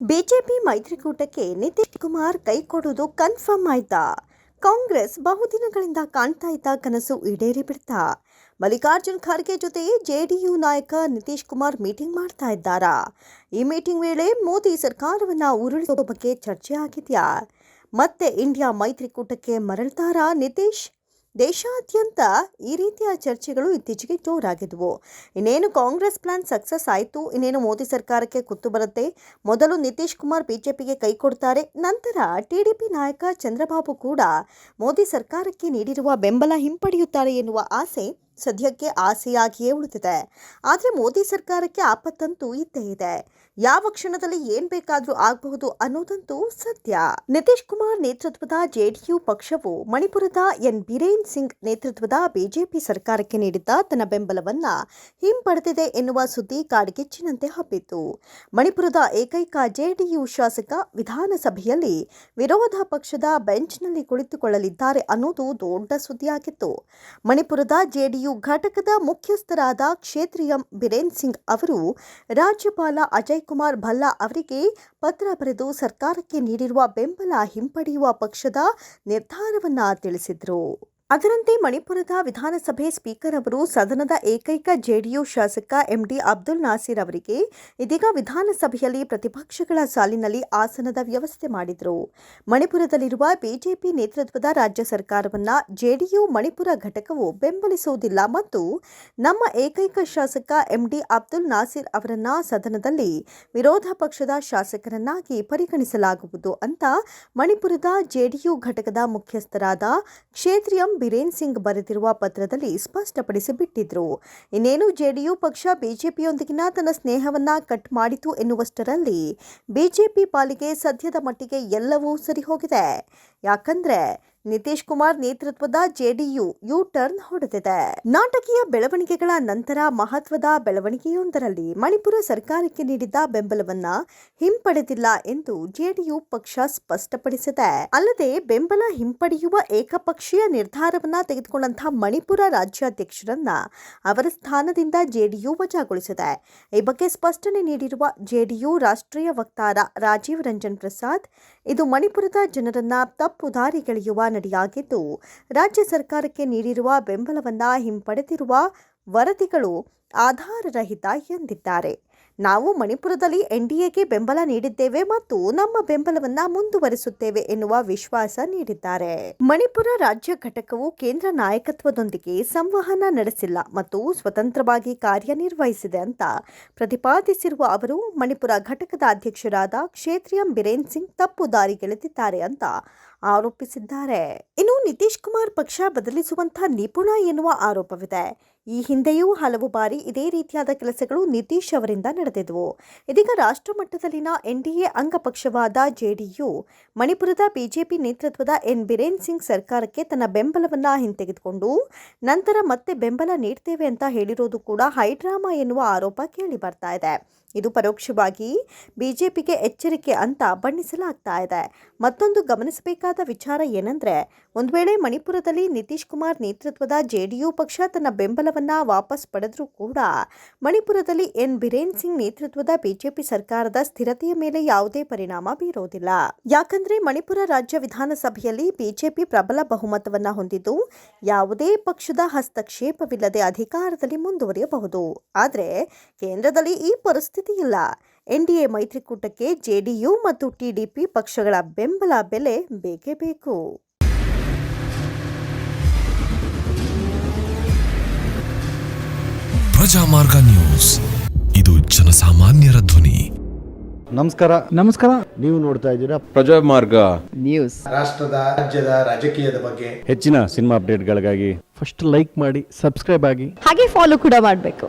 BJP ಮೈತ್ರಿಕೂಟಕ್ಕೆ Nitish Kumar ಕೈ ಕೊಡುವುದು confirm ಆಯ್ತಾ? ಕಾಂಗ್ರೆಸ್ ಬಹುದಿನಗಳಿಂದ ಕಾಣ್ತಾ ಇದ್ದ ಕನಸು ಈಡೇರಿ ಬಿಡ್ತಾ ಮಲ್ಲಿಕಾರ್ಜುನ್ ಖರ್ಗೆ ಜೊತೆ ಜೆಡಿಯು ನಾಯಕ ನಿತೀಶ್ ಕುಮಾರ್ ಮೀಟಿಂಗ್ ಮಾಡ್ತಾ ಇದ್ದಾರಾ? ಈ ಮೀಟಿಂಗ್ ವೇಳೆ ಮೋದಿ ಸರ್ಕಾರವನ್ನ ಉರುಳಿಸುವ ಬಗ್ಗೆ ಚರ್ಚೆ ಆಗಿದೆಯಾ? ಮತ್ತೆ ಇಂಡಿಯಾ ಮೈತ್ರಿಕೂಟಕ್ಕೆ ಮರಳ್ತಾರಾ ನಿತೀಶ್? ದೇಶಾದ್ಯಂತ ಈ ರೀತಿಯ ಚರ್ಚೆಗಳು ಇತ್ತೀಚೆಗೆ ಜೋರಾಗಿದ್ವು. ಇನ್ನೇನು ಕಾಂಗ್ರೆಸ್ ಪ್ಲಾನ್ ಸಕ್ಸಸ್ ಆಯಿತು, ಇನ್ನೇನು ಮೋದಿ ಸರ್ಕಾರಕ್ಕೆ ಕುತ್ತು ಬರುತ್ತೆ? ಮೊದಲು ನಿತೀಶ್ ಕುಮಾರ್ ಬಿಜೆಪಿಗೆ ಕೈ ಕೊಡ್ತಾರೆ, ನಂತರ ಟಿಡಿಪಿ ನಾಯಕ ಚಂದ್ರಬಾಬು ಕೂಡ ಮೋದಿ ಸರ್ಕಾರಕ್ಕೆ ನೀಡಿರುವ ಬೆಂಬಲ ಹಿಂಪಡೆಯುತ್ತಾರೆ ಎನ್ನುವ ಆಸೆ ಸದ್ಯಕ್ಕೆ ಆಸೆಯಾಗಿಯೇ ಉಳಿದಿದೆ. ಆದರೆ ಮೋದಿ ಸರ್ಕಾರಕ್ಕೆ ಆಪತ್ತಂತೂ ಇದ್ದೇ ಇದೆ. ಯಾವ ಕ್ಷಣದಲ್ಲಿ ಏನ್ ಬೇಕಾದ್ರೂ ಆಗಬಹುದು ಅನ್ನೋದಂತೂ ಸತ್ಯ ನಿತೀಶ್ ಕುಮಾರ್ ನೇತೃತ್ವದ ಜೆಡಿಯು ಪಕ್ಷವು ಮಣಿಪುರದ ಎನ್. ಬಿರೇನ್ ಸಿಂಗ್ ನೇತೃತ್ವದ ಬಿಜೆಪಿ ಸರ್ಕಾರಕ್ಕೆ ನೀಡಿದ್ದ ತನ್ನ ಬೆಂಬಲವನ್ನ ಹಿಂಪಡೆದಿದೆ ಎನ್ನುವ ಸುದ್ದಿ ಕಾಡ್ಗಿಚ್ಚಿನಂತೆ ಹಬ್ಬಿತ್ತು. ಮಣಿಪುರದ ಏಕೈಕ ಜೆಡಿಯು ಶಾಸಕ ವಿಧಾನಸಭೆಯಲ್ಲಿ ವಿರೋಧ ಪಕ್ಷದ ಬೆಂಚ್ನಲ್ಲಿ ಕುಳಿತುಕೊಳ್ಳಲಿದ್ದಾರೆ ಅನ್ನೋದು ದೊಡ್ಡ ಸುದ್ದಿಯಾಗಿತ್ತು. ಮಣಿಪುರದ ಜೆಡಿಯು ಘಟಕದ ಮುಖ್ಯಸ್ಥರಾದ ಕ್ಷೇತ್ರೀಯ ಬಿರೇನ್ ಸಿಂಗ್ ಅವರು ರಾಜ್ಯಪಾಲ ಅಜಯ್ ಕುಮಾರ್ ಭಲ್ಲಾ ಅವರಿಗೆ ಪತ್ರ ಬರೆದು ಸರ್ಕಾರಕ್ಕೆ ನೀಡಿರುವ ಬೆಂಬಲ ಹಿಂಪಡೆಯುವ ಪಕ್ಷದ ನಿರ್ಧಾರವನ್ನು ತಿಳಿಸಿದ್ರು. ಅದರಂತೆ ಮಣಿಪುರದ ವಿಧಾನಸಭೆ ಸ್ಪೀಕರ್ ಅವರು ಸದನದ ಏಕೈಕ ಜೆಡಿಯು ಶಾಸಕ ಎಂಡಿ ಅಬ್ದುಲ್ ನಾಸೀರ್ ಅವರಿಗೆ ಇದೀಗ ವಿಧಾನಸಭೆಯಲ್ಲಿ ಪ್ರತಿಪಕ್ಷಗಳ ಸಾಲಿನಲ್ಲಿ ಆಸನದ ವ್ಯವಸ್ಥೆ ಮಾಡಿದರು. ಮಣಿಪುರದಲ್ಲಿರುವ ಬಿಜೆಪಿ ನೇತೃತ್ವದ ರಾಜ್ಯ ಸರ್ಕಾರವನ್ನು ಜೆಡಿಯು ಮಣಿಪುರ ಘಟಕವು ಬೆಂಬಲಿಸುವುದಿಲ್ಲ ಮತ್ತು ನಮ್ಮ ಏಕೈಕ ಶಾಸಕ ಎಂಡಿ ಅಬ್ದುಲ್ ನಾಸೀರ್ ಅವರನ್ನ ಸದನದಲ್ಲಿ ವಿರೋಧ ಪಕ್ಷದ ಶಾಸಕರನ್ನಾಗಿ ಪರಿಗಣಿಸಲಾಗುವುದು ಅಂತ ಮಣಿಪುರದ ಜೆಡಿಯು ಘಟಕದ ಮುಖ್ಯಸ್ಥರಾದ ಕ್ಷೇತ್ರೀಯ ಬಿರೇನ್ ಸಿಂಗ್ ಬರೆದಿರುವ ಪತ್ರದಲ್ಲಿ ಸ್ಪಷ್ಟಪಡಿಸಿಬಿಟ್ಟಿದ್ರು. ಇನ್ನೇನು ಜೆಡಿಯು ಪಕ್ಷ ಬಿಜೆಪಿಯೊಂದಿಗಿನ ತನ್ನ ಸ್ನೇಹವನ್ನ ಕಟ್ ಮಾಡಿತು ಎನ್ನುವಷ್ಟರಲ್ಲಿ ಬಿಜೆಪಿ ಪಾಲಿಗೆ ಸದ್ಯದ ಮಟ್ಟಿಗೆ ಎಲ್ಲವೂ ಸರಿ ಹೋಗಿದೆ ಯಾಕಂದ್ರೆ ನಿತೀಶ್ ಕುಮಾರ್ ನೇತೃತ್ವದ ಜೆಡಿಯು ಯು ಟರ್ನ್ ಹೊಡೆದಿದೆ. ನಾಟಕೀಯ ಬೆಳವಣಿಗೆಗಳ ನಂತರ ಮಹತ್ವದ ಬೆಳವಣಿಗೆಯೊಂದರಲ್ಲಿ ಮಣಿಪುರ ಸರ್ಕಾರಕ್ಕೆ ನೀಡಿದ್ದ ಬೆಂಬಲವನ್ನ ಹಿಂಪಡೆದಿಲ್ಲ ಎಂದು ಜೆಡಿಯು ಪಕ್ಷ ಸ್ಪಷ್ಟಪಡಿಸಿದೆ. ಅಲ್ಲದೆ ಬೆಂಬಲ ಹಿಂಪಡೆಯುವ ಏಕಪಕ್ಷೀಯ ನಿರ್ಧಾರವನ್ನ ತೆಗೆದುಕೊಂಡಂತಹ ಮಣಿಪುರ ರಾಜ್ಯಾಧ್ಯಕ್ಷರನ್ನ ಅವರ ಸ್ಥಾನದಿಂದ ಜೆಡಿಯು ವಜಾಗೊಳಿಸಿದೆ. ಈ ಬಗ್ಗೆ ಸ್ಪಷ್ಟನೆ ನೀಡಿರುವ ಜೆಡಿಯು ರಾಷ್ಟ್ರೀಯ ವಕ್ತಾರ ರಾಜೀವ್ ರಂಜನ್ ಪ್ರಸಾದ್, ಇದು ಮಣಿಪುರದ ಜನರನ್ನ ತಪ್ಪು ದಾರಿಗೆಳೆಯುವ ನಡೆಯಾಗಿದ್ದು ರಾಜ್ಯ ಸರ್ಕಾರಕ್ಕೆ ನೀಡಿರುವ ಬೆಂಬಲವನ್ನು ಹಿಂಪಡೆದಿರುವ ವರದಿಗಳು ಆಧಾರರಹಿತ ಎಂದಿದ್ದಾರೆ. ನಾವು ಮಣಿಪುರದಲ್ಲಿ ಎನ್ ಡಿ ಎಗೆ ಬೆಂಬಲ ನೀಡಿದ್ದೇವೆ ಮತ್ತು ನಮ್ಮ ಬೆಂಬಲವನ್ನು ಮುಂದುವರಿಸುತ್ತೇವೆ ಎನ್ನುವ ವಿಶ್ವಾಸ ನೀಡಿದ್ದಾರೆ. ಮಣಿಪುರ ರಾಜ್ಯ ಘಟಕವು ಕೇಂದ್ರ ನಾಯಕತ್ವದೊಂದಿಗೆ ಸಂವಹನ ನಡೆಸಿಲ್ಲ ಮತ್ತು ಸ್ವತಂತ್ರವಾಗಿ ಕಾರ್ಯನಿರ್ವಹಿಸಿದೆ ಅಂತ ಪ್ರತಿಪಾದಿಸಿರುವ ಅವರು, ಮಣಿಪುರ ಘಟಕದ ಅಧ್ಯಕ್ಷರಾದ ಕ್ಷೇತ್ರೀಯ ಬಿರೇನ್ ಸಿಂಗ್ ತಪ್ಪು ದಾರಿಗೆಳೆದಿದ್ದಾರೆ ಅಂತ ಆರೋಪಿಸಿದ್ದಾರೆ. ಇನ್ನು ನಿತೀಶ್ ಕುಮಾರ್ ಪಕ್ಷ ಬದಲಿಸುವಂತಹ ನಿಪುಣ ಎನ್ನುವ ಆರೋಪವಿದೆ. ಈ ಹಿಂದೆಯೂ ಹಲವು ಬಾರಿ ಇದೇ ರೀತಿಯಾದ ಕೆಲಸಗಳು ನಿತೀಶ್ ಅವರಿಂದ ನಡೆದಿದ್ವು. ಇದೀಗ ರಾಷ್ಟ್ರ ಮಟ್ಟದಲ್ಲಿನ ಎ ಅಂಗಪಕ್ಷವಾದ ಜೆಡಿಯು, ಮಣಿಪುರದ ಬಿಜೆಪಿ ನೇತೃತ್ವದ ಎನ್. ಬಿರೇನ್ ಸಿಂಗ್ ಸರ್ಕಾರಕ್ಕೆ ತನ್ನ ಬೆಂಬಲವನ್ನ ಹಿಂತೆಗೆದುಕೊಂಡು, ನಂತರ ಮತ್ತೆ ಬೆಂಬಲ ನೀಡ್ತೇವೆ ಅಂತ ಹೇಳಿರೋದು ಕೂಡ ಹೈಡ್ರಾಮಾ ಎನ್ನುವ ಆರೋಪ ಕೇಳಿ ಬರ್ತಾ ಇದೆ. ಇದು ಪರೋಕ್ಷವಾಗಿ ಬಿಜೆಪಿಗೆ ಎಚ್ಚರಿಕೆ ಅಂತ ಬಣ್ಣಿಸಲಾಗ್ತಾ ಇದೆ. ಮತ್ತೊಂದು ಗಮನಿಸಬೇಕಾದ ವಿಚಾರ ಏನಂದ್ರೆ, ಒಂದು ವೇಳೆ ಮಣಿಪುರದಲ್ಲಿ ನಿತೀಶ್ ಕುಮಾರ್ ನೇತೃತ್ವದ ಜೆಡಿಯು ಪಕ್ಷ ತನ್ನ ಬೆಂಬಲವನ್ನ ವಾಪಸ್ ಪಡೆದರೂ ಕೂಡ, ಮಣಿಪುರದಲ್ಲಿ ಎನ್. ಬಿರೇನ್ ಸಿಂಗ್ ನೇತೃತ್ವದ ಬಿಜೆಪಿ ಸರ್ಕಾರದ ಸ್ಥಿರತೆಯ ಮೇಲೆ ಯಾವುದೇ ಪರಿಣಾಮ ಬೀರೋದಿಲ್ಲ. ಯಾಕಂದ್ರೆ ಮಣಿಪುರ ರಾಜ್ಯ ವಿಧಾನಸಭೆಯಲ್ಲಿ ಬಿಜೆಪಿ ಪ್ರಬಲ ಬಹುಮತವನ್ನ ಹೊಂದಿದ್ದು, ಯಾವುದೇ ಪಕ್ಷದ ಹಸ್ತಕ್ಷೇಪವಿಲ್ಲದೆ ಅಧಿಕಾರದಲ್ಲಿ ಮುಂದುವರಿಯಬಹುದು. ಆದರೆ, ಕೇಂದ್ರದಲ್ಲಿ ಈ ಪರಿಸ್ಥಿತಿ ಇಲ್ಲ ಎನ್ಡಿಎ ಮೈತ್ರಿಕೂಟಕ್ಕೆ ಜೆಡಿಯು ಮತ್ತು ಟಿಡಿಪಿ ಪಕ್ಷಗಳ ಬೆಂಬಲ ಬೆಲೆ ಬೇಕೇ ಬೇಕು. ಪ್ರಜಾಮಾರ್ಗ ನ್ಯೂಸ್. ಇದು ಜನಸಾಮಾನ್ಯರ ಧ್ವನಿ. ನಮಸ್ಕಾರ. ನಮಸ್ಕಾರ. ನೀವು ನೋಡ್ತಾ ಇದ್ದೀರಾ ಪ್ರಜಾಮಾರ್ಗ ನ್ಯೂಸ್. ರಾಷ್ಟ್ರದ ರಾಜ್ಯದ ರಾಜಕೀಯದ ಬಗ್ಗೆ ಹೆಚ್ಚಿನ ಸಿನಿಮಾ ಅಪ್ಡೇಟ್ಗಳಿಗಾಗಿ ಫಸ್ಟ್ ಲೈಕ್ ಮಾಡಿ ಸಬ್ಸ್ಕ್ರೈಬ್ ಆಗಿ. ಹಾಗೆ ಫಾಲೋ ಕೂಡ ಮಾಡಬೇಕು.